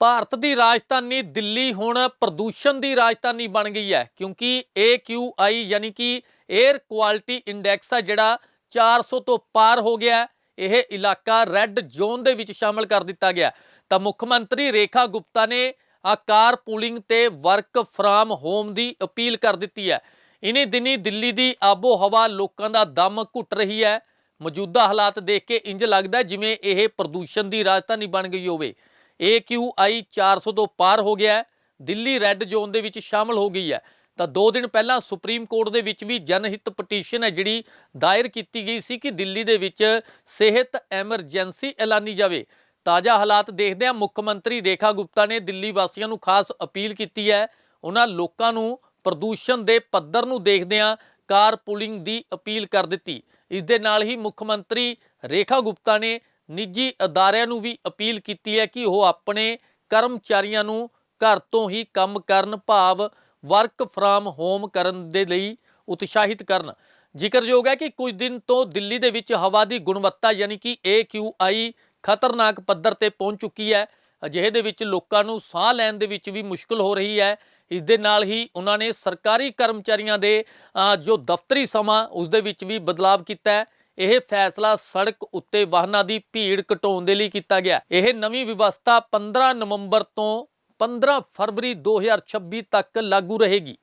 ਭਾਰਤ ਦੀ ਰਾਜਧਾਨੀ ਦਿੱਲੀ ਹੁਣ ਪ੍ਰਦੂਸ਼ਣ ਦੀ ਰਾਜਧਾਨੀ ਬਣ ਗਈ ਹੈ, ਕਿਉਂਕਿ AQI ਯਾਨੀ ਕਿ 에ਅਰ ਕੁਆਲਿਟੀ ਇੰਡੈਕਸ ਆ ਜਿਹੜਾ 400 ਤੋਂ ਪਾਰ ਹੋ ਗਿਆ ਇਹ ਇਲਾਕਾ ਰੈੱਡ ਜ਼ੋਨ ਦੇ ਵਿੱਚ ਸ਼ਾਮਲ ਕਰ ਦਿੱਤਾ ਗਿਆ ਤਾਂ ਮੁੱਖ ਮੰਤਰੀ ਰੇਖਾ ਗੁਪਤਾ ਨੇ ਆਕਾਰ ਪੂਲਿੰਗ ਤੇ ਵਰਕ ਫਰਮ ਹੋਮ ਦੀ ਅਪੀਲ ਕਰ ਦਿੱਤੀ ਹੈ। ਇਨੀ ਦਿਨੀ ਦਿੱਲੀ ਦੀ ਆਬੋ ਹਵਾ ਲੋਕਾਂ ਦਾ ਦਮ ਘੁੱਟ ਰਹੀ ਹੈ। ਮੌਜੂਦਾ ਹਾਲਾਤ ਦੇਖ ਕੇ ਇੰਜ ਲੱਗਦਾ ਜਿਵੇਂ ਇਹ ਪ੍ਰਦੂਸ਼ਣ ਦੀ ਰਾਜਧਾਨੀ ਬਣ ਗਈ ਹੋਵੇ। AQI 400 ਤੋਂ ਪਾਰ ਹੋ ਗਿਆ ਹੈ। ਦਿੱਲੀ ਰੈੱਡ ਜ਼ੋਨ ਦੇ ਵਿੱਚ ਸ਼ਾਮਲ ਹੋ ਗਈ ਹੈ। ਤਾਂ 2 ਦਿਨ ਪਹਿਲਾਂ ਸੁਪਰੀਮ ਕੋਰਟ ਦੇ ਵਿੱਚ ਵੀ ਜਨਹਿਤ ਪਟੀਸ਼ਨ ਹੈ, ਜਿਹੜੀ ਦਾਇਰ ਕੀਤੀ ਗਈ ਸੀ ਕਿ ਦਿੱਲੀ ਦੇ ਵਿੱਚ ਸਿਹਤ ਐਮਰਜੈਂਸੀ ਐਲਾਨੀ ਜਾਵੇ। ਤਾਜ਼ਾ ਹਾਲਾਤ ਦੇਖਦੇ ਹਾਂ ਮੁੱਖ ਮੰਤਰੀ ਰੇਖਾ ਗੁਪਤਾ ਨੇ ਦਿੱਲੀ ਵਾਸੀਆਂ ਨੂੰ ਖਾਸ ਅਪੀਲ ਕੀਤੀ ਹੈ। ਉਹਨਾਂ ਲੋਕਾਂ ਨੂੰ ਪ੍ਰਦੂਸ਼ਣ ਦੇ ਪੱਧਰ ਨੂੰ ਦੇਖਦਿਆਂ ਕਾਰ ਪੁਲਿੰਗ ਦੀ ਅਪੀਲ ਕਰ ਦਿੱਤੀ। ਇਸ ਦੇ ਨਾਲ ਹੀ ਮੁੱਖ ਮੰਤਰੀ ਰੇਖਾ ਗੁਪਤਾ ਨੇ ਨਿੱਜੀ ਅਦਾਰਿਆਂ ਨੂੰ ਵੀ ਅਪੀਲ ਕੀਤੀ ਹੈ ਕਿ ਉਹ ਆਪਣੇ ਕਰਮਚਾਰੀਆਂ ਨੂੰ ਘਰ ਤੋਂ ਹੀ ਕੰਮ ਕਰਨ, ਭਾਵ ਵਰਕ ਫਰਮ ਹੋਮ ਕਰਨ ਦੇ ਲਈ ਉਤਸ਼ਾਹਿਤ ਕਰਨ। ਜ਼ਿਕਰਯੋਗ ਹੈ ਕਿ ਕੁਝ ਦਿਨ ਤੋਂ ਦਿੱਲੀ ਦੇ ਵਿੱਚ ਹਵਾ ਦੀ ਗੁਣਵੱਤਾ ਯਾਨੀ ਕਿ AQI ਖਤਰਨਾਕ ਪੱਧਰ ਤੇ ਪਹੁੰਚ ਚੁੱਕੀ ਹੈ। ਅਜਿਹੇ ਦੇ ਵਿੱਚ ਲੋਕਾਂ ਨੂੰ ਸਾਹ ਲੈਣ ਦੇ ਵਿੱਚ ਵੀ ਮੁਸ਼ਕਲ ਹੋ ਰਹੀ ਹੈ। ਇਸ ਦੇ ਨਾਲ ਹੀ ਉਹਨਾਂ ਨੇ ਸਰਕਾਰੀ ਕਰਮਚਾਰੀਆਂ ਦੇ ਜੋ ਦਫ਼ਤਰੀ ਸਮਾਂ, ਉਸ ਦੇ ਵਿੱਚ ਵੀ ਬਦਲਾਵ ਕੀਤਾ ਹੈ। ਇਹ ਫੈਸਲਾ ਸੜਕ ਉੱਤੇ ਵਾਹਨਾਂ ਦੀ ਭੀੜ ਘਟਾਉਣ ਦੇ ਲਈ ਕੀਤਾ ਗਿਆ। ਇਹ ਨਵੀਂ ਵਿਵਸਥਾ 15 ਨਵੰਬਰ ਤੋਂ 15 ਫਰਵਰੀ 2026 ਤੱਕ ਲਾਗੂ ਰਹੇਗੀ।